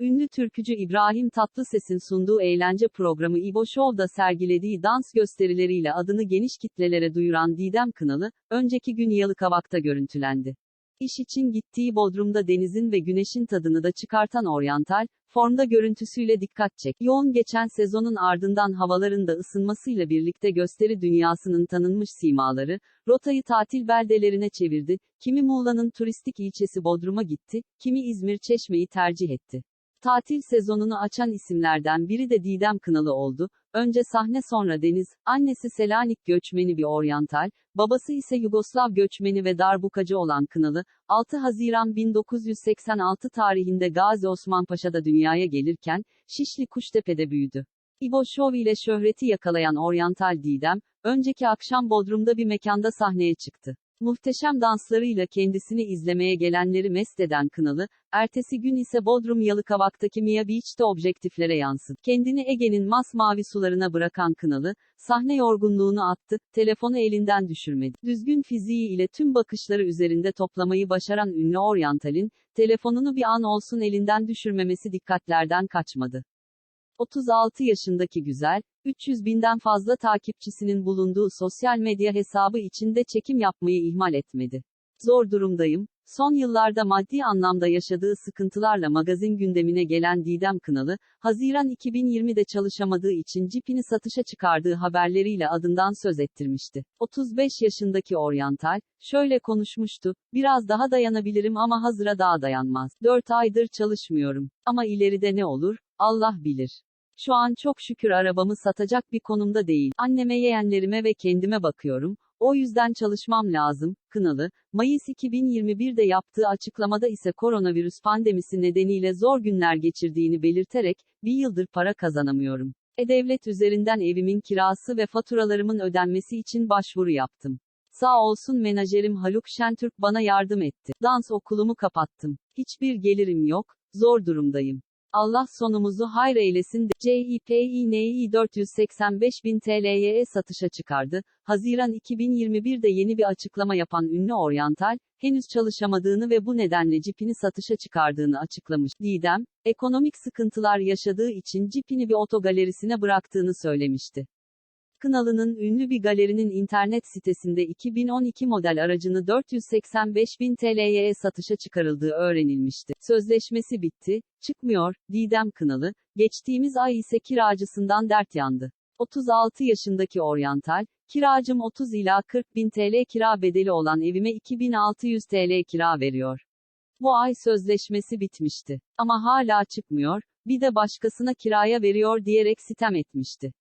Ünlü türkücü İbrahim Tatlıses'in sunduğu eğlence programı İbo Show'da sergilediği dans gösterileriyle adını geniş kitlelere duyuran Didem Kınalı, önceki gün Yalıkavak'ta görüntülendi. İş için gittiği Bodrum'da denizin ve güneşin tadını da çıkartan oryantal, formda görüntüsüyle dikkat çek. Yoğun geçen sezonun ardından havaların da ısınmasıyla birlikte gösteri dünyasının tanınmış simaları, rotayı tatil beldelerine çevirdi, kimi Muğla'nın turistik ilçesi Bodrum'a gitti, kimi İzmir Çeşme'yi tercih etti. Tatil sezonunu açan isimlerden biri de Didem Kınalı oldu. Önce sahne sonra deniz, annesi Selanik göçmeni bir oryantal, babası ise Yugoslav göçmeni ve darbukacı olan Kınalı, 6 Haziran 1986 tarihinde Gazi Osman dünyaya gelirken, Şişli Kuştepe'de büyüdü. İbo Show ile şöhreti yakalayan oryantal Didem, önceki akşam Bodrum'da bir mekanda sahneye çıktı. Muhteşem danslarıyla kendisini izlemeye gelenleri mest eden Kınalı, ertesi gün ise Bodrum Yalıkavak'taki Mia Beach'te objektiflere yansıdı. Kendini Ege'nin masmavi sularına bırakan Kınalı, sahne yorgunluğunu attı, telefonu elinden düşürmedi. Düzgün fiziği ile tüm bakışları üzerinde toplamayı başaran ünlü oryantalin, telefonunu bir an olsun elinden düşürmemesi dikkatlerden kaçmadı. 36 yaşındaki güzel, 300 binden fazla takipçisinin bulunduğu sosyal medya hesabı içinde çekim yapmayı ihmal etmedi. Zor durumdayım. Son yıllarda maddi anlamda yaşadığı sıkıntılarla magazin gündemine gelen Didem Kınalı, Haziran 2020'de çalışamadığı için cipini satışa çıkardığı haberleriyle adından söz ettirmişti. 35 yaşındaki oryantal, şöyle konuşmuştu, biraz daha dayanabilirim ama hazıra daha dayanmaz. 4 aydır çalışmıyorum. Ama ileride ne olur, Allah bilir. Şu an çok şükür arabamı satacak bir konumda değil. Anneme yeğenlerime ve kendime bakıyorum. O yüzden çalışmam lazım. Kınalı, Mayıs 2021'de yaptığı açıklamada ise koronavirüs pandemisi nedeniyle zor günler geçirdiğini belirterek, bir yıldır para kazanamıyorum. E-Devlet üzerinden evimin kirası ve faturalarımın ödenmesi için başvuru yaptım. Sağ olsun menajerim Haluk Şentürk bana yardım etti. Dans okulumu kapattım. Hiçbir gelirim yok, zor durumdayım. Allah sonumuzu hayır eylesin de CİPİNİ 485 bin TL'ye satışa çıkardı. Haziran 2021'de yeni bir açıklama yapan ünlü oryantal, henüz çalışamadığını ve bu nedenle cipini satışa çıkardığını açıklamış. Didem, ekonomik sıkıntılar yaşadığı için cipini bir otogalerisine bıraktığını söylemişti. Kınalı'nın ünlü bir galerinin internet sitesinde 2012 model aracını 485 bin TL'ye satışa çıkarıldığı öğrenilmişti. Sözleşmesi bitti, çıkmıyor, Didem Kınalı, geçtiğimiz ay ise kiracısından dert yandı. 36 yaşındaki oryantal, kiracım 30 ila 40 bin TL kira bedeli olan evime 2600 TL kira veriyor. Bu ay sözleşmesi bitmişti. Ama hala çıkmıyor, bir de başkasına kiraya veriyor diyerek sitem etmişti.